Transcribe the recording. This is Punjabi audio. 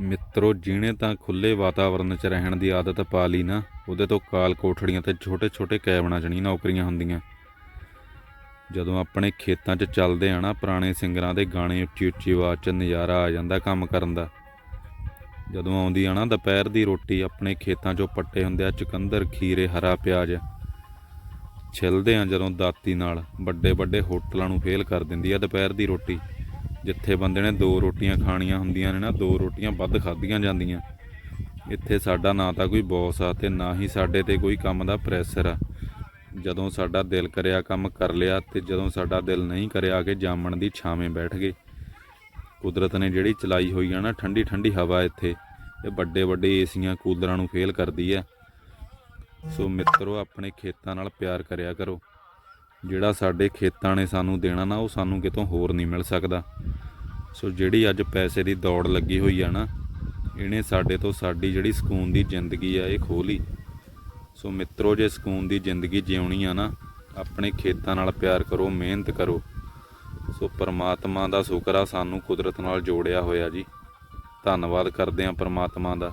ਮਿੱਤਰੋ, ਜਿਹਨੇ ਤਾਂ ਖੁੱਲੇ ਵਾਤਾਵਰਣ 'ਚ ਰਹਿਣ ਦੀ ਆਦਤ ਪਾ ਲਈ ਨਾ, ਉਹਦੇ ਤੋਂ ਕਾਲ ਕੋਠੜੀਆਂ ਤੇ ਛੋਟੇ-ਛੋਟੇ ਕੈਬਨਾਂ 'ਚ ਨਹੀਂ ਨੌਕਰੀਆਂ ਹੁੰਦੀਆਂ। ਜਦੋਂ ਆਪਣੇ ਖੇਤਾਂ 'ਚ ਚੱਲਦੇ ਆ ਨਾ, ਪੁਰਾਣੇ ਸਿੰਗਰਾਂ ਦੇ ਗਾਣੇ ਉੱਚੀ-ਉੱਚੀ ਆਵਾਜ਼ 'ਚ ਨਜ਼ਾਰਾ ਆ ਜਾਂਦਾ ਕੰਮ ਕਰਨ ਦਾ। ਜਦੋਂ ਆਉਂਦੀ ਆ ਨਾ ਦੁਪਹਿਰ ਦੀ ਰੋਟੀ, ਆਪਣੇ ਖੇਤਾਂ 'ਚੋਂ ਪੱਟੇ ਹੁੰਦੇ ਆ ਚੁਕੰਦਰ, ਖੀਰੇ, ਹਰਾ ਪਿਆਜ਼। ਛਿਲਦੇ ਆ ਜਦੋਂ ਦਾਤੀ ਨਾਲ ਵੱਡੇ ਵੱਡੇ ਹੋਟਲਾਂ ਨੂੰ ਫੇਲ ਕਰ ਦਿੰਦੀ ਆ ਦੁਪਹਿਰ ਦੀ ਰੋਟੀ। ਜਿੱਥੇ ਬੰਦੇ ਨੇ ਦੋ ਰੋਟੀਆਂ ਖਾਣੀਆਂ ਹੁੰਦੀਆਂ ਨੇ ਨਾ, ਦੋ ਰੋਟੀਆਂ ਵੱਧ ਖਾਧੀਆਂ ਜਾਂਦੀਆਂ। ਇੱਥੇ ਸਾਡਾ ਨਾ ਤਾਂ ਕੋਈ ਬੌਸ ਆ ਤੇ ਨਾ ਹੀ ਸਾਡੇ ਤੇ ਕੋਈ ਕੰਮ ਦਾ ਪ੍ਰੈਸ਼ਰ ਆ। ਜਦੋਂ ਸਾਡਾ ਦਿਲ ਕਰਿਆ ਕੰਮ ਕਰ ਲਿਆ ਤੇ ਜਦੋਂ ਸਾਡਾ ਦਿਲ ਨਹੀਂ ਕਰਿਆ ਕਿ ਜਾਮਣ ਦੀ ਛਾਵੇਂ ਬੈਠ ਗਏ। ਕੁਦਰਤ ਨੇ ਜਿਹੜੀ ਚਲਾਈ ਹੋਈ ਆ ਨਾ ਠੰਡੀ ਠੰਡੀ ਹਵਾ ਇੱਥੇ ਇਹ ਵੱਡੇ ਵੱਡੇ ਏਸੀਆਂ ਕੂਲਰਾਂ ਨੂੰ ਫੇਲ ਕਰਦੀ ਆ। ਸੋ ਮਿੱਤਰੋ, ਆਪਣੇ ਖੇਤਾਂ ਨਾਲ ਪਿਆਰ ਕਰਿਆ ਕਰੋ। ਜਿਹੜਾ ਸਾਡੇ ਖੇਤਾਂ ਨੇ ਸਾਨੂੰ ਦੇਣਾ ਨਾ, ਉਹ ਸਾਨੂੰ ਕਿਤੋਂ ਹੋਰ ਨਹੀਂ ਮਿਲ ਸਕਦਾ। ਸੋ ਜਿਹੜੀ ਅੱਜ ਪੈਸੇ ਦੀ ਦੌੜ ਲੱਗੀ ਹੋਈ ਆ ਨਾ, ਇਹਨੇ ਸਾਡੇ ਤੋਂ ਸਾਡੀ ਜਿਹੜੀ ਸਕੂਨ ਦੀ ਜ਼ਿੰਦਗੀ ਆ, ਇਹ ਖੋਹ ਲਈ ਸੋ ਮਿੱਤਰੋ, ਜੇ ਸਕੂਨ ਦੀ ਜ਼ਿੰਦਗੀ ਜਿਉਣੀ ਆ ਨਾ, ਆਪਣੇ ਖੇਤਾਂ ਨਾਲ ਪਿਆਰ ਕਰੋ, ਮਿਹਨਤ ਕਰੋ। ਸੋ ਪਰਮਾਤਮਾ ਦਾ ਸ਼ੁਕਰ ਆ, ਸਾਨੂੰ ਕੁਦਰਤ ਨਾਲ ਜੋੜਿਆ ਹੋਇਆ ਜੀ। ਧੰਨਵਾਦ ਕਰਦੇ ਆ ਪਰਮਾਤਮਾ ਦਾ।